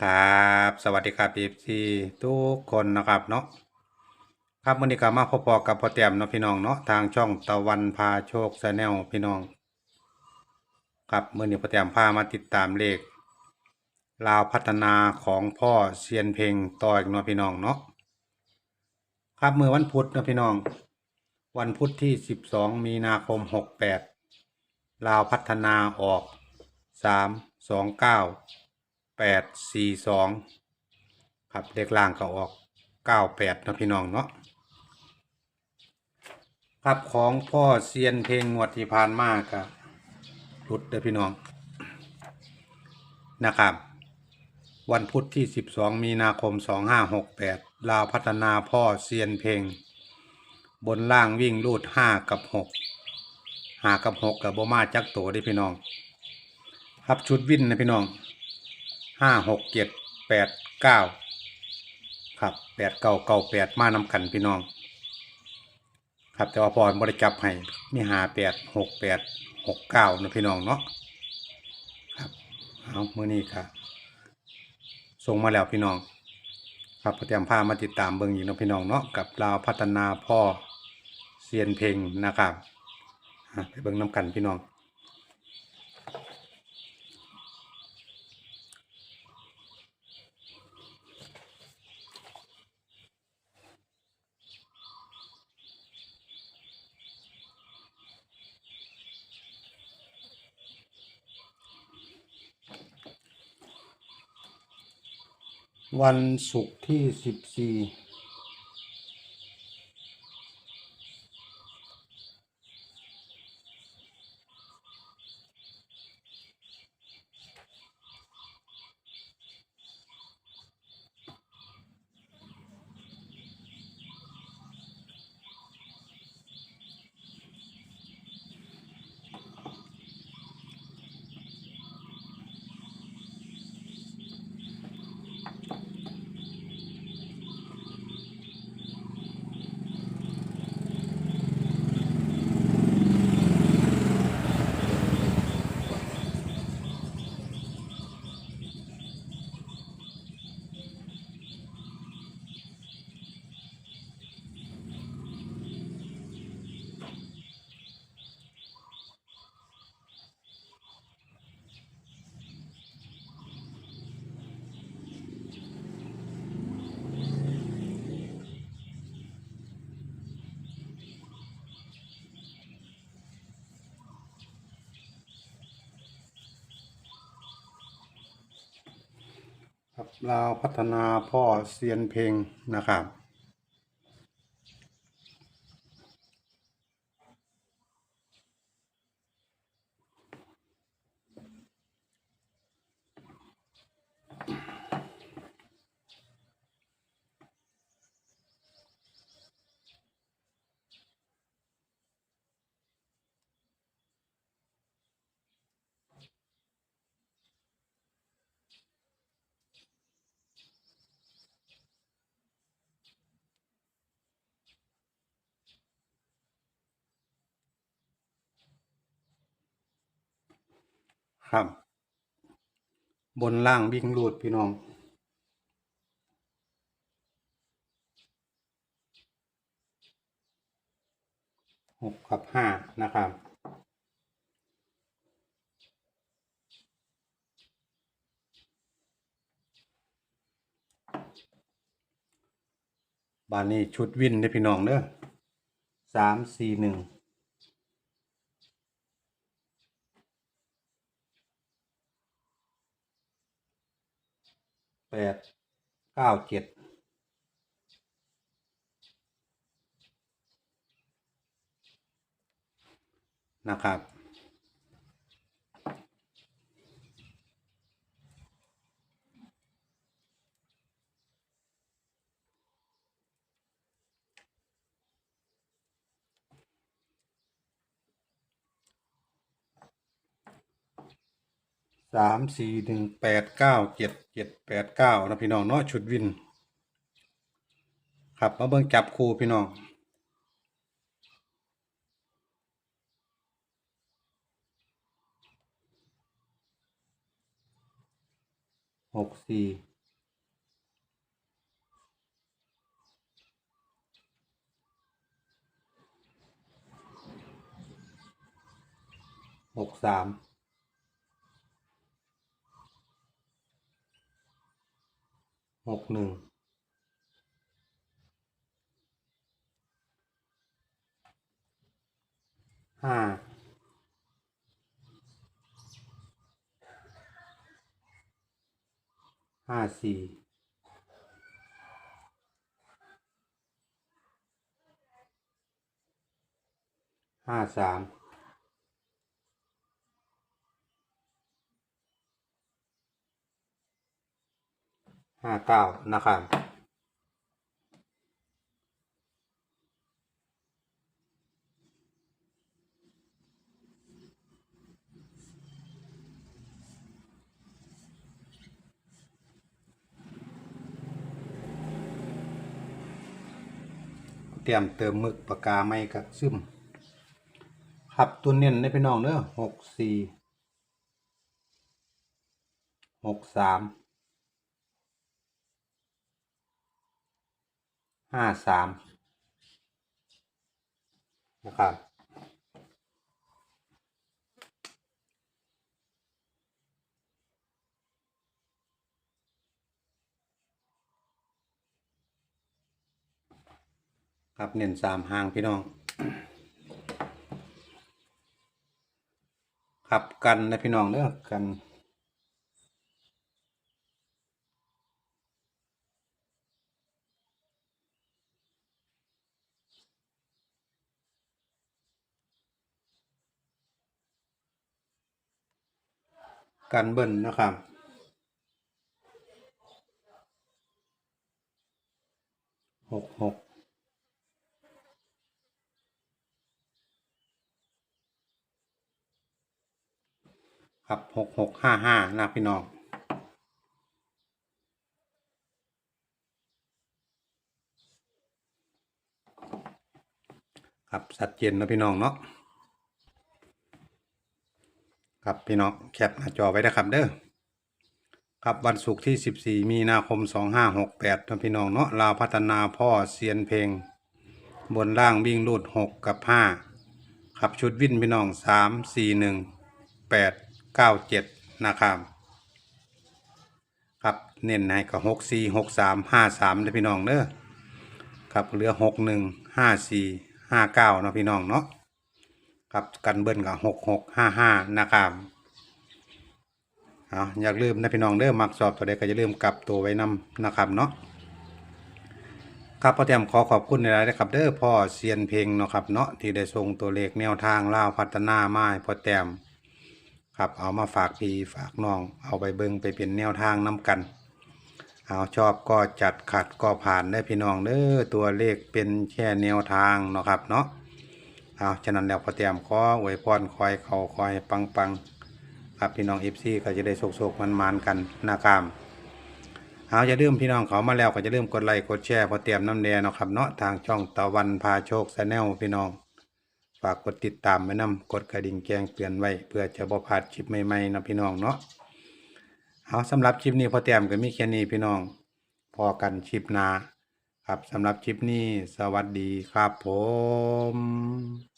ครับสวัสดีครับพีซีทุกคนนะครับเนาะครับวันนี้ก็มาพบกับพ่อแต้มเนาะพี่น้องเนาะทางช่องตะวันพาโชคชาแนลพี่น้อง ครับเมื่อนี้พ่อแต้มพามาติดตามเลขลาวพัฒนาของพ่อเซียนเพลงต่ออีกเนาะพี่น้องเนาะครับเมื่อวันพุธเนาะพี่น้อง วันพุธที่ 12 มีนาคม 68ลาวพัฒนาออก 3 2 9 แปดสี่สองครับเลขล่างก็ออกเก้าแปดนะพี่น้องเนาะครับของพ่อเซียนเพลงงวดที่ผ่านมากครับรุดเด้อพี่น้องนะครับ วันพุธที่สิบสองมีนาคมสองห้าหกแปดลาวพัฒนาพ่อเซียนเพลง บนล่างวิ่งรูดห้ากับหกห้ากับหกกับโบมาจักโตได้พี่น้อง ครับชุดวิ่นนะพี่น้อง ห้าหกเจ็ดแปดเก้าครับแปดเก้าเก้าแปดมานำกันพี่น้อง ครับแต่ว่าพอบริจับให้มีหาแปดหกแปดหกเก้านะพี่น้องเนาะครับเอาเมื่อนี้ครับส่งมาแล้วพี่น้อง ครับเตรียมผ้ามาติดตามเบิ่งอีกนะพี่น้องเนาะกับลาวพัฒนาพ่อเซียนเพลงนะครับอะไปเบิ่งน้ำกันพี่น้อง วันศุกร์ที่สิบสี่ ลาวพัฒนาพ่อเซียนเพลงนะครับ ครับ บนล่างวิ่งรูดพี่น้อง หกกับห้านะครับบานนี้ชุดวินได้พี่น้องเด้อสามสี่หนึ่ง แปดเก้าเจ็ดนะครับ สามสี่หนึ่งแปดเก้าเจ็ดเจ็ดแปดเก้านะพี่น้องเนาะชุดวิน ครับมาเบิ่งจับคู่พี่น้องหกสี่หกสาม หกหนึ่งห้าห้าสี่ห้าสาม ห้าเก้านะครับเตรียมเติมมึกปากกาไม่กระซึมครับตัวเน้นในพี่น้องเนอะหกสี่หกสาม ห้าสามนะครับครับเน้นสามหางพี่น้องครับกันนะพี่น้องเนอกัน กันเบิ้ลนะครับ หกหก ครับหกหกห้าห้านะพี่น้องครับสัดเจนนะพี่น้องเนาะ ครับพี่น้องแคปหน้าจอไว้นะครับเด้อครับวันศุกร์ที่ 14 มีนาคม 2568ท่านพี่น้องเนาะลาวพัฒนาพ่อเซียนเพลง บนล่างวิ่งรูด 6 กับ5ครับชุดวิ่นพี่น้อง 3 4 1 8 9 7 นะครับครับเน้นให้กับ 6 4 6 3 5 3นะพี่น้องเด้อครับเหลือ 6 1 5 4 5 9เนาะพี่น้องเนาะ ครับกันเบิ้ลกับ6 6 5 5นะครับเอาอยากลืมนะพี่น้องเด้อมักสอบตัวใดก็จะลืมกลับตัวไว้นำนะครับเนาะครับพ่อแต้มขอขอบคุณในรายนะครับเด้อพ่อเซียนเพลงเนาะครับเนาะที่ได้ส่งตัวเลขแนวทางล่าวพัฒนาไมา้พ่อแต้มครับเอามาฝากพี่ฝากน้อง เอาไปเบิ่งไปเป็นแนวทางนํกัน เอาชอบก็จัดขัดก็ผ่านได้พี่น้องเด้อตัวเลขเป็นแค่แนวทางเนาะครับเนาะ เอาฉะนั้นแล้วพอแต้มขออวยพรคอยเขาคอยปังปังครับพี่น้องเอฟซีก็จะได้โศกๆมันๆกันนะครับเอาจะเริ่าลืมพี่น้องเขามาแล้วก็จะเริ่าลืมกดไลค์กดแชร์พอเตรียมน้ำแดงเนาะครับเนาะทางช่องตะวันพาโชคแนลพี่น้องฝากกดติดตามไว้นำกดกระดิ่งแจ้งเตือนไว้ เพื่อจะบ่พลาดคลิปใหม่ๆนะพี่น้องเนาะเอาสำหรับคลิปนี้พอเตรียมก็มีแค่นี้พี่น้อง พอกันคลิปหน้าครับสำหรับคลิปนี้สวัสดีครับผม